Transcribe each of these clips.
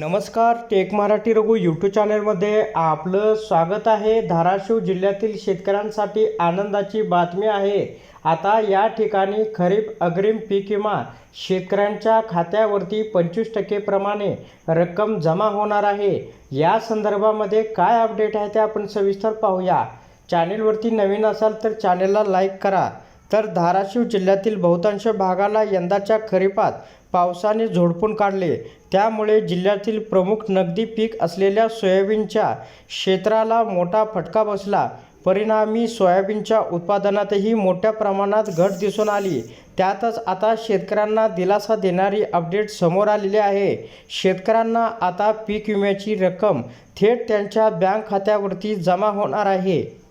नमस्कार take Marathi Raghu YouTube चॅनलमध्ये आपलं स्वागत आहे. धाराशिव जिल्ह्यातील शेतकऱ्यांसाठी आनंदाची बातमी आहे. आता या ठिकाणी खरीप अग्रिम पीक विमा शेतकऱ्यांच्या खात्यावरती पंचवीस टक्केप्रमाणे रक्कम जमा होणार आहे. या संदर्भामध्ये काय अपडेट आहे ते आपण सविस्तर पाहूया. चॅनेलवरती नवीन असाल तर चॅनेलला लाईक करा. तर धाराशिव जिल्ह्यातील बहुतांश भागाला यंदाच्या खरीपात पावसाने झोडपून काढले. त्यामुळे जिल्ह्यातील प्रमुख नगदी पीक असलेल्या सोयाबीनच्या क्षेत्राला मोठा फटका बसला. परिणामी सोयाबीनच्या उत्पादनातही मोठ्या प्रमाणात घट दिसून आली. त्यातच आता शेतकऱ्यांना दिलासा देणारी अपडेट समोर आलेली आहे. शेतकऱ्यांना आता पीक विम्याची रक्कम थेट त्यांच्या बँक खात्यावरती जमा होणार आहे.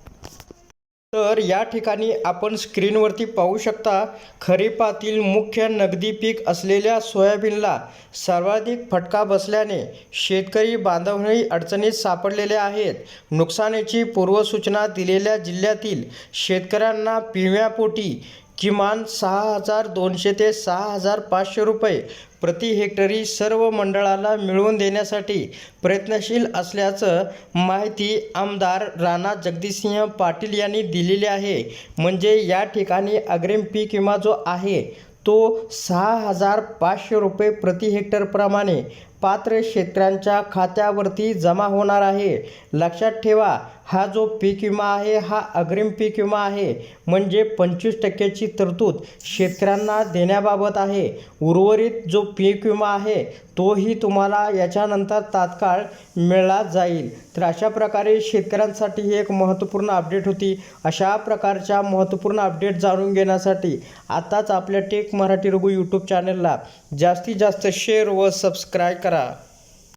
तर या ठिकाणी आपण स्क्रीनवरती पाहू शकता खरीपातील मुख्य नगदी पीक असलेल्या सोयाबीनला सर्वाधिक फटका बसल्याने शेतकरी बांधवही अडचणीत सापडलेले आहेत. नुकसानीची पूर्वसूचना दिलेल्या जिल्ह्यातील शेतकऱ्यांना पिव्यापोटी किमान सहा हजार दोनशे ते सहा हजार पाचशे रुपये प्रति हेक्टरी सर्व मंडळाला मिळवून देण्यासाठी प्रयत्नशील असल्याचं माहिती आमदार राणा जगदीशसिंह पाटील यांनी दिलेली आहे. म्हणजे या ठिकाणी अग्रिम पीक विमा जो आहे तो सहा हजार पाचशे रुपये प्रति हेक्टरप्रमाणे पात्र शेतकऱ्यांच्या खात्यावरती जमा होणार आहे. लक्षात ठेवा हा जो पीक विमा आहे हा अग्रिम पीक विमा आहे म्हणजे पंचवीस टक्क्याची तरतूद शेतकऱ्यांना देण्याबाबत आहे. उर्वरित जो पीक विमा आहे तोही तुम्हाला याच्यानंतर तात्काळ मिळला जाईल. तर अशा प्रकारे शेतकऱ्यांसाठी ही एक महत्त्वपूर्ण अपडेट होती. अशा प्रकारच्या महत्त्वपूर्ण अपडेट जाणून घेण्यासाठी आताच आपल्या टेक मराठी रघु यूट्यूब चॅनलला जास्तीत जास्त शेअर व सबस्क्राईब करा.